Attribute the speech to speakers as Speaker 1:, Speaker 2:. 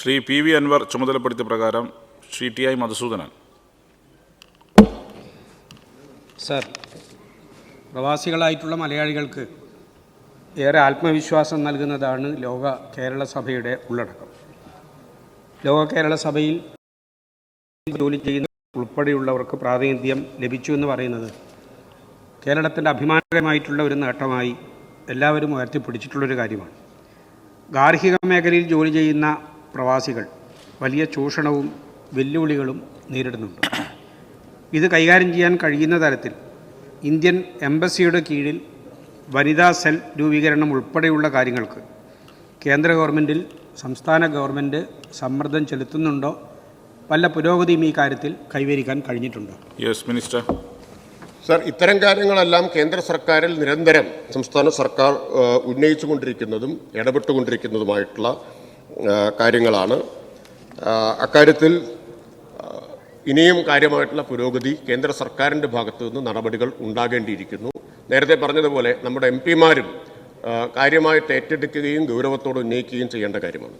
Speaker 1: Shri P V Anvar ചുമതലപ്പെടുത്തിയ പ്രകാരം Shri T I Madhusoodanan.
Speaker 2: Sir പ്രവാസികളായിട്ടുള്ള മലയാളികൾക്ക് ഏറെ ആത്മവിശ്വാസം നൽകുന്നതാണ് ലോക കേരള സഭയുടെ ഉള്ളടക്കം. ലോക കേരള സഭയിൽ ജോലി ചെയ്യുന്ന ഉൾപ്പെടെയുള്ളവർക്ക് പ്രാതിനിധ്യം ലഭിച്ചു എന്ന് പറയുന്നത് കേരളത്തിന്റെ അഭിമാനകരമായിട്ടുള്ള ഒരു നേട്ടമായി എല്ലാവരും ഉയർത്തിപ്പിടിച്ചിട്ടുള്ളൊരു കാര്യമാണ്. ഗാർഹിക മേഖലയിൽ ജോലി ചെയ്യുന്ന പ്രവാസികൾ വലിയ ചൂഷണവും വെല്ലുവിളികളും നേരിടുന്നുണ്ട്. ഇത് കൈകാര്യം ചെയ്യാൻ കഴിയുന്ന തരത്തിൽ ഇന്ത്യൻ എംബസിയുടെ കീഴിൽ വനിതാ സെൽ രൂപീകരണം ഉൾപ്പെടെയുള്ള കാര്യങ്ങൾക്ക് കേന്ദ്ര ഗവൺമെന്റിൽ സംസ്ഥാന ഗവൺമെന്റ് സമ്മർദ്ദം ചെലുത്തുന്നുണ്ടോ? വല്ല പുരോഗതിയും ഈ കാര്യത്തിൽ കൈവരിക്കാൻ കഴിഞ്ഞിട്ടുണ്ടോ?
Speaker 1: യെസ് മിനിസ്റ്റർ
Speaker 3: സർ ഇത്തരം കാര്യങ്ങളെല്ലാം കേന്ദ്ര സർക്കാരിൽ നിരന്തരം സംസ്ഥാന സർക്കാർ ഉന്നയിച്ചുകൊണ്ടിരിക്കുന്നതും ഇടപെട്ടുകൊണ്ടിരിക്കുന്നതുമായിട്ടുള്ള കാര്യങ്ങളാണ്. അക്കാര്യത്തിൽ ഇനിയും കാര്യമായിട്ടുള്ള പുരോഗതി കേന്ദ്ര സർക്കാരിന്റെ ഭാഗത്തു നിന്ന് നടപടികൾ ഉണ്ടാകേണ്ടിയിരിക്കുന്നു. നേരത്തെ പറഞ്ഞതുപോലെ നമ്മുടെ എം പിമാരും കാര്യമായിട്ട് ഏറ്റെടുക്കുകയും ഗൗരവത്തോടെ ഉന്നയിക്കുകയും ചെയ്യേണ്ട കാര്യമാണ്.